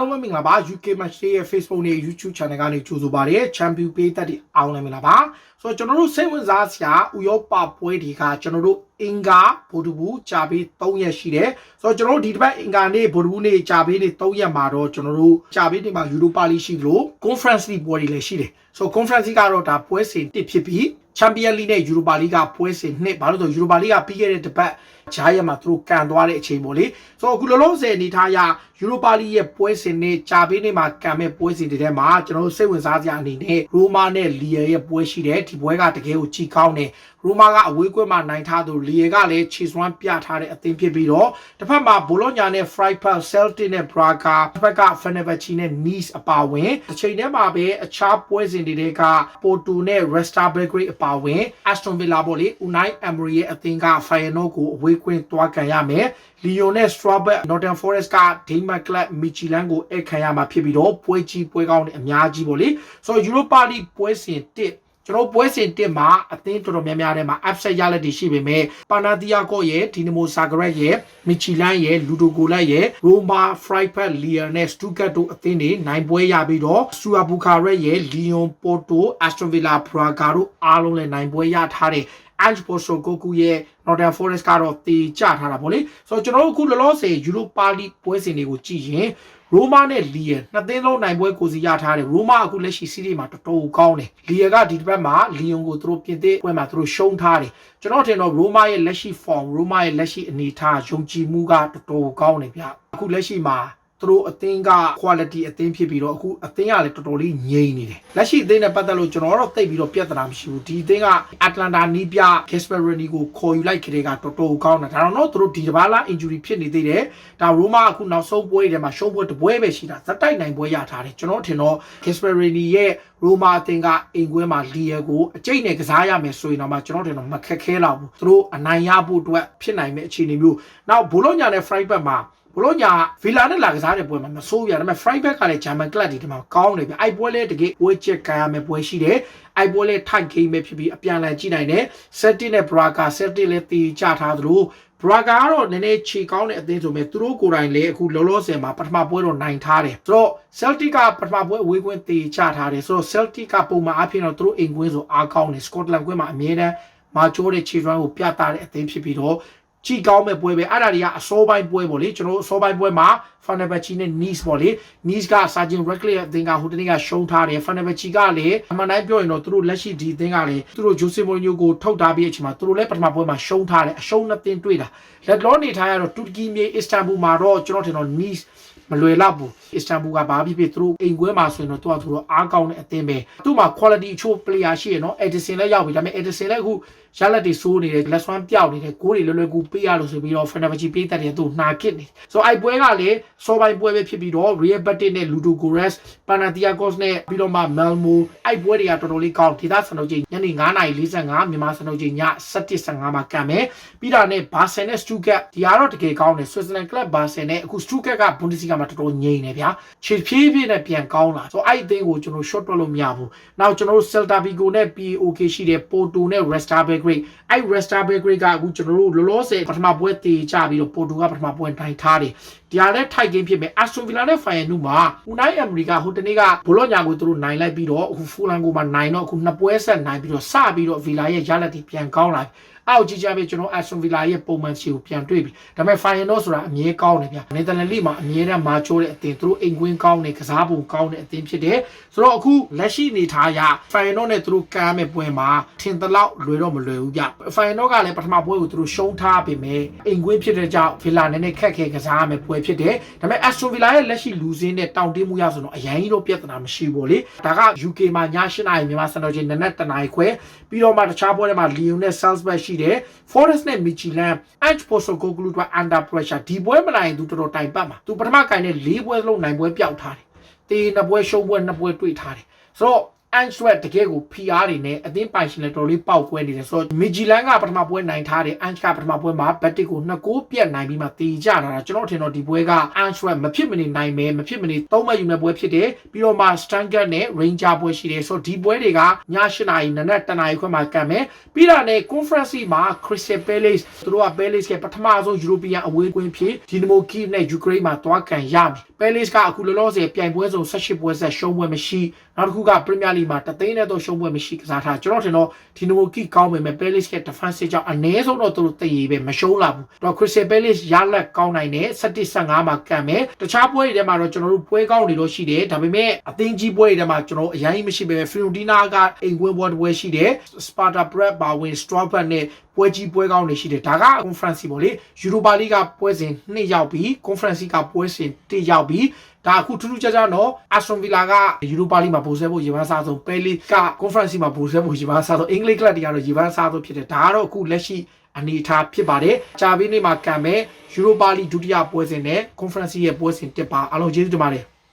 လုံးပဲမင်္ဂလာပါ UK Match Day ရဲ့ Facebook နဲ့ YouTube Channel ကနေကြိုဆိုပါရစေ Champion ပေးသက်တဲ့အားလုံးလည်းမင်္ဂလာပါဆိုတော့ကျွန်တော်တို့စိတ်ဝင်စားစရာဥရောပပွဲတွေကကျွန်တော်တို့အင်္ဂါဗိုလ်တဘူးကြာပေး3ရက်ရှိတယ်ဆိုတော့ကျွန်တော်တို့ဒီတစ်ပတ်အင်္ဂါနေ့ဗိုလ်တဘူးနေ့ကြာပေးနေ့3ရက်မှာတော့ကျွန်တော်တို့ကြာပေးနေ့မှာ Europa League ရှိသလို Conference League ပွဲတွေလည်းရှိတယ်ဆိုတော့ Conference League ကတော့ဒါပွဲစဉ်တစ်ဖြစ်ပြီး Champion League နဲ့ Europa League ကပွဲစဉ်နှစ်ဘာလို့လဲဆိုတော့ Europa League ကပြီးခဲ့တဲ့တစ်ပတ်ဂျားရက်မှာသူတို့ကန်သွားတဲ့အချိန်ပေါ့လေဆိုတော့အခုလောလောဆယ်အနေထားရ Europa League ရဲ့ပွဲစဉ်နဲ့ကြာပေးနေမှာကန်မဲ့ပွဲစဉ်တွေထဲမှာကျွန်တော်တို့စိတ်ဝင်စားစရာအနေနဲ့ရိုမာနဲ့လီယာရဲ့ပွဲရှိတယ်ဒီပွဲကတကယ်ကိုကြီးကောင်းတယ်ရိုမာကအဝေးကွင်းမှာနိုင်ထားသူလီယာကလည်းခြေစွမ်းပြထားတဲ့အသင်းဖြစ်ပြီးတော့တစ်ဖက်မှာဘိုလိုညာနဲ့ Freiburg Celtic နဲ့ Braga တစ်ဖက်က Fenerbahce နဲ့ Nice အပါအဝင်တစ်ချိန်တည်းမှာပဲအခြားပွဲစဉ်တွေက Porto နဲ့ Resta Belgrade အပါအဝင် Aston Villa ပေါ့လေ Unai Emery ရဲ့အသင်းက Feyenoord ကိုအဝေးကွင်းသွားကန်ရမယ်လီယိုနဲ့ Strasbourg Northern Forest က Denmark Club Michelin ကိုအခခံရမှာဖြစ်ပြီးတော့ပွဲကြီးပွဲကောင်းတွေအများကြီးပေါ့လေဆိုတော့ Europa League ပွဲစဉ်1 ကျွန်တော်ပွဲစဉ်1မှာအသင်းတော်တော်များများထဲမှာ upset ရလက်တွေရှိပေမဲ့ပါနာတီယာကော့ရဲ့ဒီနမိုဇာဂရက်ရဲ့မီချီလန်ရဲ့လူဒိုဂိုလက်ရဲ့ရိုမာဖရိုက်ဖက်လီယာနဲ့စတူကတ်တို့အသင်းတွေနိုင်ပွဲရပြီးတော့စတူအာဘူခါရက်ရဲ့လီယွန်ပိုတိုအက်စတွန်ဗီလာဘရာဂါတို့အားလုံးလည်းနိုင်ပွဲရထားတဲ့ Ange Postecoglou ရဲ့ Northern Forest ကတော့တေချထားတာပေါ့လေဆိုတော့ကျွန်တော်တို့အခုလောလောဆယ် Europa League ပွဲစဉ်တွေကိုကြည့်ရင်ရိုမာနဲ့လီယန်နှစ်သင်းလုံးနိုင်ပွဲကိုစီရထားတယ်ရိုမာအခုလက်ရှိစီးရီးမှာတော်တော်ကောင်းတယ်လီယန်ကဒီတစ်ပတ်မှာလီယန်ကိုသူတို့ပြင်သစ်ပွဲမှာသူတို့ရှုံးထားတယ်ကျွန်တော်ထင်တော့ရိုမာရဲ့လက်ရှိ form ရိုမာရဲ့လက်ရှိအနေအထားယုံကြည်မှုကတော်တော်ကောင်းတယ်ဗျအခုလက်ရှိမှာ သူတို့အသင်းက quality အသင်းဖြစ်ပြီးတော့အခုအသင်းကလည်းတော်တော်လေးငြိမ်နေတယ်လက်ရှိအသင်းနဲ့ပတ်သက်လို့ကျွန်တော်တော့သိပြီးတော့ပြဿနာမရှိဘူးဒီအသင်းကအတ္တလန်တာနီးပြ Gasperini ကိုခေါ်ယူလိုက်ခတဲ့ကတော်တော်ကောင်းတာဒါတော့တော့သူတို့ဒီတစ်ပါးလား injury ဖြစ်နေသေးတယ်ဒါရိုမာအခုနောက်ဆုံးပွဲတွေမှာရှုံးပွဲတစ်ပွဲပဲရှိတာဇက်တိုက်နိုင်ပွဲရထားတယ်ကျွန်တော်ထင်တော့ Gasperini ရဲ့ရိုမာအသင်းကအိမ်ကွင်းမှာလီယာကိုအကျိတ်နဲ့ကစားရမယ်ဆိုရင်တော့မှကျွန်တော်ထင်တော့မခက်ခဲတော့ဘူးသူတို့အနိုင်ရဖို့အတွက်ဖြစ်နိုင်မယ့်အခြေအနေမျိုးနောက်ဘိုလိုညာနဲ့ Freiburg မှာ ဘလို့ညာဗီလာနဲ့လာကစားတဲ့ပွဲမှာမဆိုးရဒါပေမဲ့ Freiburg ကလည်းဂျာမန်ကလပ်တွေဒီမှာကောင်းတယ်ဗျအိုက်ပွဲလေးတကယ်ဝေးချက်ကရမယ်ပွဲရှိတယ်အိုက်ပွဲလေး tight game ပဲဖြစ်ပြီးအပြန်အလှန်ကြည့်နိုင်တယ် Celtic နဲ့ Braga Celtic လည်းတီချထားသလို Braga ကတော့နည်းနည်းခြေကောင်းတဲ့အသင်းဆိုပေမဲ့သူတို့ကိုယ်တိုင်လည်းအခုလောလောဆယ်မှာပထမပွဲတော့နိုင်ထားတယ်ဆိုတော့ Celtic ကပထမပွဲအဝေးကွင်းတီချထားတယ်ဆိုတော့ Celtic ကပုံမှန်အဖြစ်တော့သူတို့အိမ်ကွင်းဆိုအားကောင်းတယ် Scotland ကွင်းမှာအမြဲတမ်းမာချိုးတဲ့ခြေစွမ်းကိုပြသတဲ့အသင်းဖြစ်ပြီးတော့ ကြည့်ကောင်းမဲ့ပွဲပဲအဲ့ဒါတွေကအစောပိုင်းပွဲပေါ့လေကျွန်တော်တို့အစောပိုင်းပွဲမှာ Fenerbahce နဲ့ Nice ပေါ့လေ Nice က Sergeant Radcliffe အသင်းကဟိုတနေ့ကရှုံးထားတယ် Fenerbahce ကလည်းအမှန်တိုင်းပြောရင်တော့သူတို့လက်ရှိဒီအသင်းကလည်းသူတို့ Jose Mourinho ကိုထုတ်ထားပြီးအချိန်မှာသူတို့လည်းပထမပွဲမှာရှုံးထားတယ်အရှုံးနှစ်သင်းတွေ့တာလက်လောနေထားရတော့တူရကီမြေ Istanbul မှာတော့ကျွန်တော်ထင်တော့ Nice မလွယ်တော့ဘူးအစ္စတန်ဘူလ်ကဘာဖြစ်ဖြစ်သူတို့အိမ်ကွဲမှာဆိုရင်တော့သူကသူတို့အားကောင်းတဲ့အသင်းပဲသူ့မှာ quality အချို့ player ရှိရနော် Edison လည်းရောက်ပြီဒါပေမဲ့ Edison လည်းအခုရလက်တွေစိုးနေတယ်လက်စွမ်းပြောက်နေတယ်ကိုယ်တွေလွယ်လွယ်ကူပေးရလို့ဆိုပြီးတော့ Fenerbahce ပေးတဲ့တယ်သူနှာကစ်နေဆိုအိုက်ပွဲကလည်းစောပိုင်းပွဲပဲဖြစ်ပြီးတော့ Real Betis နဲ့ Ludogorets Panathinaikos နဲ့ပြီးတော့မှ Malmo အိုက်ပွဲတွေကတော်တော်လေးကောင်းဒေသစံတော်ချိန်ညနေ9:45မြန်မာစံတော်ချိန်ည7:15မှာကံမယ်ပြီးတာနဲ့ Barca နဲ့ Stuttgart ဒီကတော့တကယ်ကောင်းတယ် Switzerland Club Barca နဲ့အခု Stuttgart က Bundesliga မှာတော်တော်ငြိမ်နေဗျာခြေဖြည်းဖြည်းနဲ့ပြန်ကောင်းလာဆိုအဲ့အသင်းကိုကျွန်တော် short တွက်လို့မရဘူးနောက်ကျွန်တော်တို့ Celta Vigo နဲ့ POK ရှိတယ် Porto နဲ့ Resta Belgrade အဲ့ Resta Belgrade ကအခုကျွန်တော်တို့လောလောဆယ်ပထမပွဲတေချပြီးတော့ Porto ကပထမပွဲနိုင်ထားတယ်ဒီဟာလည်း tight game ဖြစ်မယ် Aston Villa နဲ့ Feyenoord မှာ Unai Emery ကဟိုတနေ့ကဘလော့ညာကိုသူတို့နိုင်လိုက်ပြီးတော့အခု Fulham ကိုမှနိုင်တော့အခုနှစ်ပွဲဆက်နိုင်ပြီးတော့စပြီးတော့ Villa ရဲ့ရလဒ်တွေပြန်ကောင်းလာပြီ အောက်ကြည့်ကြပြီကျွန်တော် Aston Villa ရဲ့ပုံမှန်ခြေကိုပြန်တွေ့ပြီဒါပေမဲ့ Feyenoord ဆိုတာအမြဲကောင်းတယ်ဗျ။ Netherlands League မှာအမြဲတမ်းမာချိုးတဲ့အသင်းသူတို့အိမ်ကွင်းကောင်းတယ်ကစားပုံကောင်းတဲ့အသင်းဖြစ်တယ်ဆိုတော့အခုလက်ရှိအနေထားရ Feyenoord နဲ့သူတို့ကမ်းမဲ့ပွဲမှာထင်သလောက်လွယ်တော့မလွယ်ဘူးဗျ။ Feyenoord ကလည်းပထမပွဲကိုသူတို့ရှုံးထားပေမဲ့အိမ်ကွင်းဖြစ်တဲ့ကြောင့် Villa နည်းနည်းခက်ခဲကစားရမယ့်ပွဲဖြစ်တယ်ဒါပေမဲ့ Aston Villa ရဲ့လက်ရှိလူစင်းနဲ့တောင်တင်းမှုရဆိုတော့အရင်ကြီးတော့ပြဿနာမရှိဘူးလေဒါက UK မှာည8နာရီမြန်မာစံတော်ချိန်နနက်7နာရီခွဲပြီးတော့မှတခြားပွဲတွေမှာ Lyon နဲ့ Salzburg ရှိတယ် Forest နဲ့ Michelin Ange Postecoglou က under pressure ဒီပွဲမနိုင်သူတော်တော်တိုင်ပတ်မှာသူပထမကင်နဲ့၄ပွဲလုံးနိုင်ပွဲပျောက်ထားတယ်တေးနှစ်ပွဲရှုံးပွဲနှစ်ပွဲတွေ့ထားတယ်ဆိုတော့ အန်ချ်ဝက်တကယ်ကို PR တွေနဲ့အသင်းပိုင်ရှင်လည်းတော်တော်လေးပေါက်ကွဲနေတယ်ဆိုတော့မီဂျီလန်ကပထမပွဲနိုင်ထားတယ်အန်ချ်ကပထမပွဲမှာဘက်တစ်ကို2ဂိုးပြတ်နိုင်ပြီးမှတေကြတာကျွန်တော်ထင်တော့ဒီပွဲကအန်ချ်ဝက်မဖြစ်မနေနိုင်မယ်မဖြစ်မနေသုံးမှတ်ယူမဲ့ပွဲဖြစ်တယ်ပြီးတော့မှစတန်ဂတ်နဲ့ Ranger ပွဲရှိတယ်ဆိုတော့ဒီပွဲတွေကည8နာရီနနက်10နာရီခွဲမှာကံမယ်ပြီးတာနဲ့ conference မှာ Crystal Palace သူတို့က Palace ရဲ့ပထမဆုံး European အဝေးကွင်းဖြစ် Dinamo Kiev နဲ့ Ukraine မှာတွားကန်ရမယ် Palace ကအခုလောလောဆယ်ပြိုင်ပွဲစုံ18ပွဲဆက်ရှုံးပွဲမရှိနောက်တစ်ခုက Premier League မှာတသိန်းနဲ့တော့ရှုံးပွဲမရှိကစားထားကျွန်တော်ထင်တော့ Dinamo Kiev ကောင်းပေမဲ့ Palace ရဲ့ defense ကြောင့်အနည်းဆုံးတော့သူတို့တည်ရပဲမရှုံးလာဘူးတော့ Crystal Palace ရလက်ကောင်းနိုင်တယ်17-15မှာကံမယ်တခြားပွဲတွေထဲမှာတော့ကျွန်တော်တို့ပွဲကောင်းတွေတော့ရှိတယ်ဒါပေမဲ့အသင်းကြီးပွဲတွေထဲမှာကျွန်တော်အရင်မရှိပဲ Fiorentina ကအိမ်ဝင်းပွဲတစ်ပွဲရှိတယ် Sparta Prague ပါဝင် Strasbourg နဲ့ ပွဲကြီးပွဲကောင်းတွေရှိတယ်ဒါက conference ပေါ့လေ Europa League ကပွဲစဉ်2ရောက်ပြီး conference ကပွဲစဉ်1ရောက်ပြီးဒါအခုထူးထူးခြားခြားတော့ Aston Villa က Europa League မှာပို့ဆဲဖို့ရေပန်းစားဆုံး Palace က conference မှာပို့ဆဲဖို့ရေပန်းစားဆုံး English club တွေကတော့ရေပန်းစားဆုံးဖြစ်တယ်ဒါကတော့အခုလက်ရှိအနေအထားဖြစ်ပါတယ်။ကြာပြီးနေ့မှာကံမဲ့ Europa League ဒုတိယပွဲစဉ်နဲ့ Conference ရဲ့ပွဲစဉ်တစ်ပါအားလုံးကျေးဇူးတင်ပါတယ်။